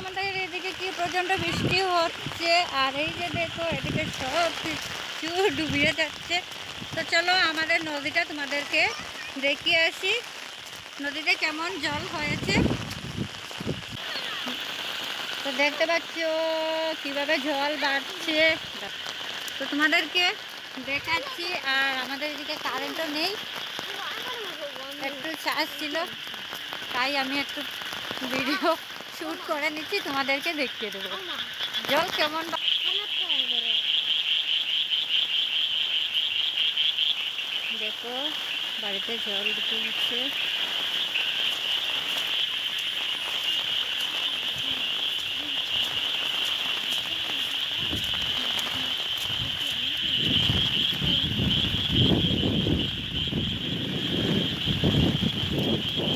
আমাদের এদিকে কি প্রচণ্ড বৃষ্টি হচ্ছে, আর এই যে দেখো এদিকে সব কিছু ডুবিয়ে যাচ্ছে। তো চলো আমাদের নদীটা তোমাদেরকে দেখিয়ে আসি। নদীতে কেমন জল হয়েছে? তো দেখতে পাচ্ছ কীভাবে জল বাড়ছে। তো তোমাদেরকে দেখাচ্ছি, আর আমাদের এদিকে কারেন্টও নেই। একটু চার্জ ছিল, তাই আমি একটু ভিডিও শ্যুট করে নিচ্ছি তোমাদেরকে দেখিয়ে দেবো। জল কেমন দেখো বাড়িতে জল ঢুকে দিচ্ছে কীভাবে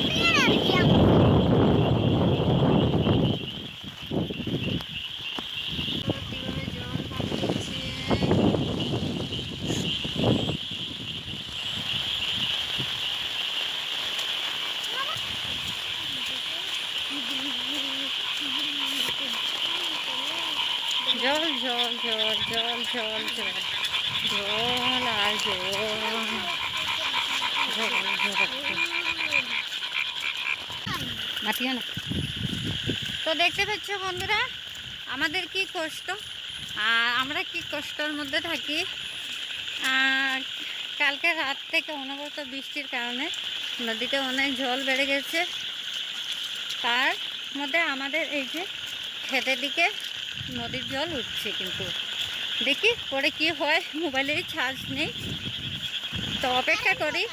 জল জল জল জল জল জল জল আর জল। মাটিও না। তো দেখতে পাচ্ছ বন্ধুরা, আমাদের কি কষ্ট? আর আমরা কি কষ্টর মধ্যে থাকি? কালকে রাত থেকে অনবরত বৃষ্টির কারণে নদীতে অনেক জল বেড়ে গেছে। তার মধ্যে আমাদের এই যে খেতের দিকে নদীর জল উঠছে কিন্তু। দেখি পরে কি হয় মোবাইলে চার্জ নেই। তো অপেক্ষা করি।